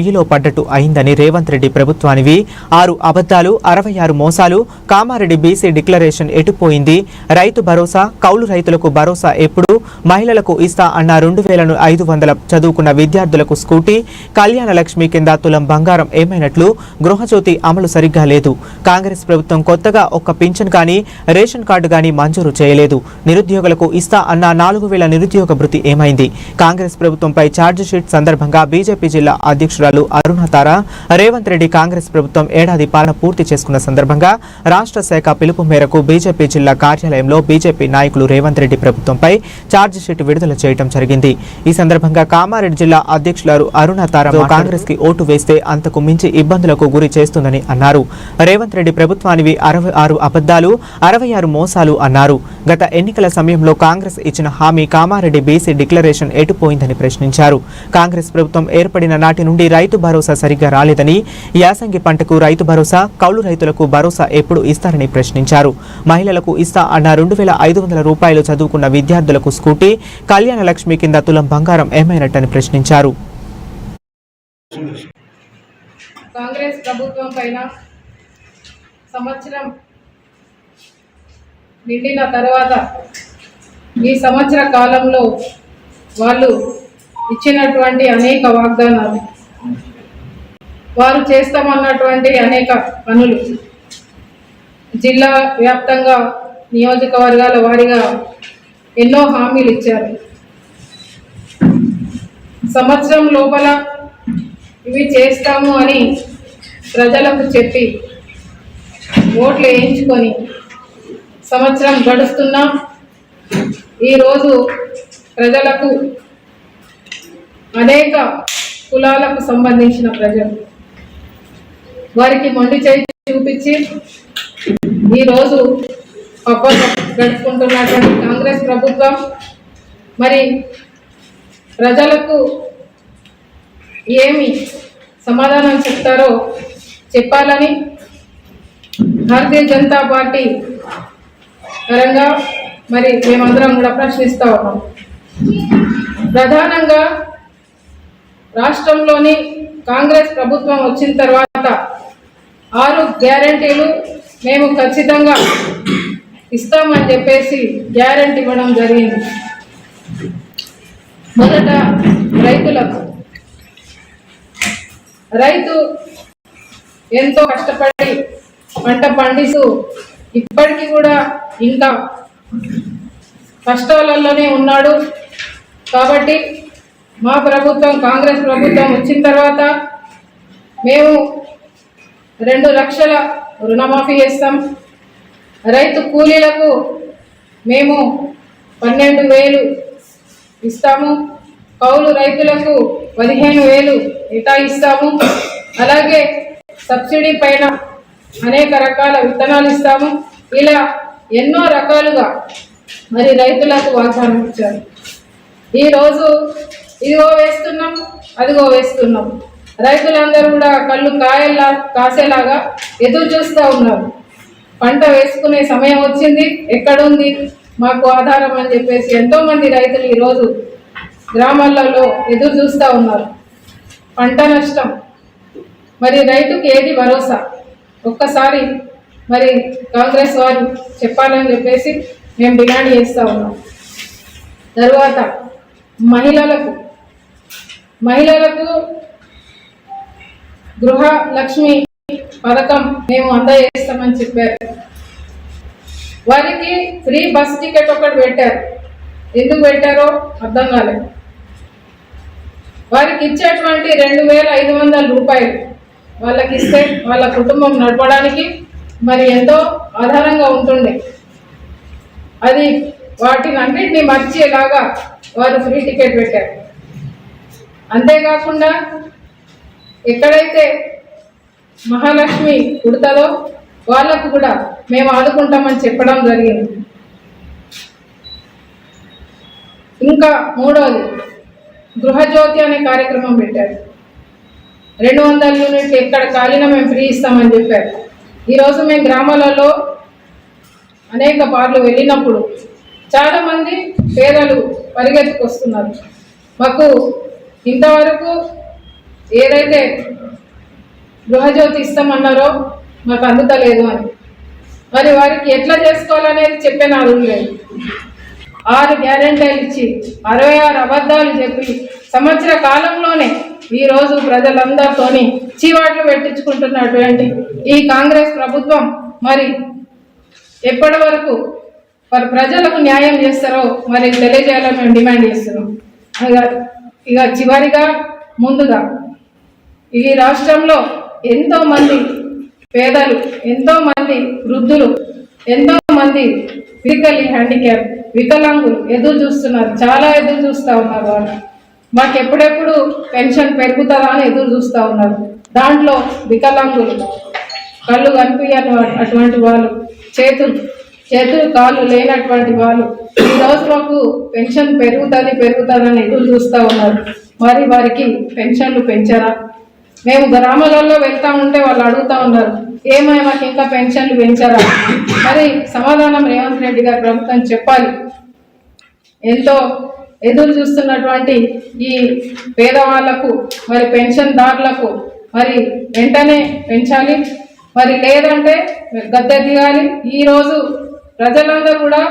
పొయ్యిలో పడ్డట్టు అయిందని రేవంత్ రెడ్డి ప్రభుత్వానివి. ఆరు అబద్ధాలు అరవై ఆరు మోసాలు. కామారెడ్డి బీసీ డిక్లరేషన్ ఎటుపోయింది? రైతు భరోసా కౌలు రైతులకు భరోసా ఎప్పుడు? మహిళలకు ఇస్తా అన్న రెండు వేలను ఐదు వందల చదువుకున్న విద్యార్థులకు స్కూటీ. కళ్యాణ లక్ష్మి కింద తులం బంగారం ఏమైనట్లు? గృహజ్యోతి అమలు సరిగ్గా లేదు. కాంగ్రెస్ ప్రభుత్వం కొత్తగా ఒక్క పింఛన్ కానీ రేషన్ కార్డు కానీ మంజూరు చేయలేదు. నిరుద్యోగులకు ఇస్తా అన్న నాలుగు వేల నిరుద్యోగ భృతి ఏమైంది? కాంగ్రెస్ ప్రభుత్వంపై ఛార్జ్ షీట్ సందర్భంగా బీజేపీ జిల్లా అధ్యక్షుడు అధ్యక్షురాలు అరుణ తార రేవంత్ రెడ్డి కాంగ్రెస్ ప్రభుత్వం ఏడాది పాలన పూర్తి చేసుకున్న సందర్భంగా రాష్ట్ర శాఖ పిలుపు మేరకు బీజేపీ జిల్లా కార్యాలయంలో బీజేపీ నాయకులు రేవంత్ రెడ్డి ప్రభుత్వంపై ఛార్జ్ షీట్ విడుదల చేయడం జరిగింది. ఈ సందర్భంగా కామారెడ్డి జిల్లా అధ్యక్షులు అరుణ తార కాంగ్రెస్కి ఓటు వేస్తే అంతకు మించి ఇబ్బందులకు గురి చేస్తుందని అన్నారు. రేవంత్ రెడ్డి ప్రభుత్వానివి అరవై ఆరు అబద్ధాలు అరవై ఆరు మోసాలు అన్నారు. గత ఎన్నికల సమయంలో కాంగ్రెస్ ఇచ్చిన హామీ కామారెడ్డి బీసీ డిక్లరేషన్ ఎటుపోయిందని ప్రశ్నించారు. కాంగ్రెస్ ప్రభుత్వం ఏర్పడిన నాటి నుండి రైతు భరోసా సరిగ్గా రాలేదని యాసంగి పంటకు రైతు భరోసా కౌలు రైతులకు భరోసా ఎప్పుడు ఇస్తారని ప్రశ్నించారు. మహిళలకు ఇస్తా అన్న రెండు వేల ఐదు వందల రూపాయలు చదువుకున్న విద్యార్థులకు స్కూటీ కళ్యాణ లక్ష్మి కింద తులం బంగారం ఏమైనట్టని ప్రశ్నించారు. కాంగ్రెస్ ప్రభుత్వం పైన సంవత్సరం నిండిన తర్వాత ఈ సంవత్సర కాలంలో వాళ్ళు ఇచ్చినటువంటి అనేక వాగ్దానాలు వారు చేస్తామన్నటువంటి అనేక పనులు. జిల్లా వ్యాప్తంగా నియోజకవర్గాల వారీగా ఎన్నో హామీలు ఇచ్చారు. సంవత్సరం లోపల ఇవి చేస్తాము అని ప్రజలకు చెప్పి ఓట్లు వేయించుకొని సంవత్సరం గడుస్తున్నా ఈరోజు ప్రజలకు అనేక కులాలకు సంబంధించిన ప్రజలు. వారికి మొండి చేయి చూపించి ఈరోజు పబ్బం గడుపుకుంటున్నటువంటి కాంగ్రెస్ ప్రభుత్వం మరి ప్రజలకు ఏమి సమాధానం చెప్తారో చెప్పాలని భారతీయ జనతా పార్టీ పరంగా మరి మేమందరం కూడా ప్రశ్నిస్తూ ఉన్నాం. ప్రధానంగా రాష్ట్రంలోని కాంగ్రెస్ ప్రభుత్వం వచ్చిన తర్వాత ఆరు గ్యారంటీలు మేము ఖచ్చితంగా ఇస్తామని చెప్పేసి గ్యారంటీ ఇవ్వడం జరిగింది. మొదట రైతులకు. రైతు ఎంతో కష్టపడి పంట పండిస్తూ ఇప్పటికీ కూడా ఇంకా కష్టాలలోనే ఉన్నాడు. కాబట్టి మా ప్రభుత్వం కాంగ్రెస్ ప్రభుత్వం వచ్చిన తర్వాత మేము రెండు లక్షల రుణమాఫీ చేస్తాం. రైతు కూలీలకు మేము పన్నెండు వేలు ఇస్తాము. కౌలు రైతులకు పదిహేను వేలు ఇస్తాము. అలాగే సబ్సిడీ పైన అనేక రకాల విత్తనాలు ఇస్తాము. ఇలా ఎన్నో రకాలుగా మరి రైతులకు వాగ్దానం ఇచ్చారు. ఈరోజు ఇదిగో వేస్తున్నాం అదిగో వేస్తున్నాం. రైతులందరూ కూడా కళ్ళు కాయల్లా కాసేలాగా ఎదురు చూస్తూ ఉన్నారు. పంట వేసుకునే సమయం వచ్చింది ఎక్కడుంది మాకు ఆధారం అని చెప్పేసి ఎంతోమంది రైతులు ఈరోజు గ్రామాలలో ఎదురు చూస్తూ ఉన్నారు. పంట నష్టం. మరి రైతుకి ఏది భరోసా? ఒక్కసారి మరి కాంగ్రెస్ వారు చెప్పాలని చెప్పేసి మేము డిమాండ్ చేస్తూ ఉన్నాం. తరువాత మహిళలకు మహిళలకు గృహ లక్ష్మి పథకం మేము అందజేస్తామని చెప్పారు. వారికి ఫ్రీ బస్ టికెట్ ఒకటి పెట్టారు. ఎందుకు పెట్టారో అర్థం కాలేదు. వారికి ఇచ్చేటువంటి రెండు వేల ఐదు వందల రూపాయలు వాళ్ళకి ఇస్తే వాళ్ళ కుటుంబం నడపడానికి మరి ఎంతో ఆధారంగా ఉంటుండే. అది వాటిని అన్నింటినీ మర్చేలాగా వారు ఫ్రీ టికెట్ పెట్టారు. అంతేకాకుండా ఎక్కడైతే మహాలక్ష్మి పుడతాదో వాళ్ళకు కూడా మేము ఆదుకుంటామని చెప్పడం జరిగింది. ఇంకా మూడవది గృహజ్యోతి అనే కార్యక్రమం పెట్టారు. రెండు వందల యూనిట్లు ఎక్కడ కాలినా మేము ఫ్రీ ఇస్తామని చెప్పారు. ఈరోజు మేము గ్రామాలలో అనేక పార్లు వెళ్ళినప్పుడు చాలామంది పేదలు పరిగెత్తుకొస్తున్నారు. మాకు ఇంతవరకు ఏదైతే గృహజ్యోతి ఇస్తామన్నారో మాకు అందుతలేదు అని. మరి వారికి ఎట్లా చేసుకోవాలనేది చెప్పే నా లేదు. ఆరు గ్యారెంటీలు ఇచ్చి అరవై ఆరు అబద్ధాలు చెప్పి సంవత్సర కాలంలోనే ఈరోజు ప్రజలందరితోని చీవాట్లు పెట్టించుకుంటున్నటువంటి ఈ కాంగ్రెస్ ప్రభుత్వం మరి ఎప్పటి వరకు మరి ప్రజలకు న్యాయం చేస్తారో మరి తెలియజేయాలని మేము డిమాండ్ చేస్తున్నాం. ఇక ఇక చివరిగా ముందుగా ఈ రాష్ట్రంలో ఎంతో మంది పేదలు ఎంతో మంది వృద్ధులు ఎంతో మంది ఫిజికల్లీ హ్యాండిక్యాప్ వికలాంగులు ఎదురు చూస్తున్నారు. చాలా ఎదురు చూస్తూ ఉన్నారు వాళ్ళు. మాకు ఎప్పుడెప్పుడు పెన్షన్ పెరుగుతుందా అని ఎదురు చూస్తూ ఉన్నారు. దాంట్లో వికలాంగులు కళ్ళు కనిపించని అటువంటి వాళ్ళు చేతులు చేతులు కాళ్ళు లేనటువంటి వాళ్ళు ఈ రోజు మాకు పెన్షన్ పెరుగుతుంది పెరుగుతుందని ఎదురు చూస్తూ ఉన్నారు. మరి వారికి పెన్షన్లు పెంచారా? మేము గ్రామాలలో వెళ్తా ఉంటే వాళ్ళు అడుగుతా ఉన్నారు ఏమైనా మాకు ఇంకా పెన్షన్లు పెంచారా? మరి సమాధానం రేవంత్ రెడ్డి గారు ప్రభుత్వం చెప్పాలి. ఎంతో ఎదురు చూస్తున్నటువంటి ఈ పేదవాళ్ళకు మరి పెన్షన్దారులకు మరి వెంటనే పెంచాలి. మరి లేదంటే గద్దె దిగాలి ఈరోజు ప్రజలందరూ కూడా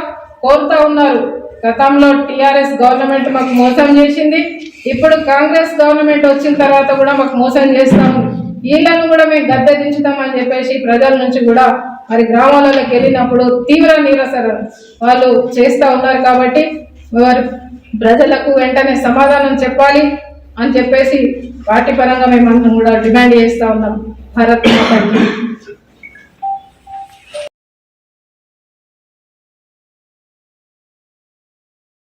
కోరుతా ఉన్నారు గతంలో టీఆర్ఎస్ గవర్నమెంట్ మాకు మోసం చేసింది ఇప్పుడు కాంగ్రెస్ గవర్నమెంట్ వచ్చిన తర్వాత కూడా మాకు మోసం చేస్తాము. వీళ్ళను కూడా మేము గద్దె దించుతామని చెప్పేసి ప్రజల నుంచి కూడా మరి గ్రామాలలోకి వెళ్ళినప్పుడు తీవ్ర నిరసన వాళ్ళు చేస్తూ ఉన్నారు కాబట్టి వారు ప్రజలకు వెంటనే సమాధానం చెప్పాలి అని చెప్పేసి వాటి పరంగా మేమందరం కూడా డిమాండ్ చేస్తూ ఉన్నాం. భారత్ మాతాకి.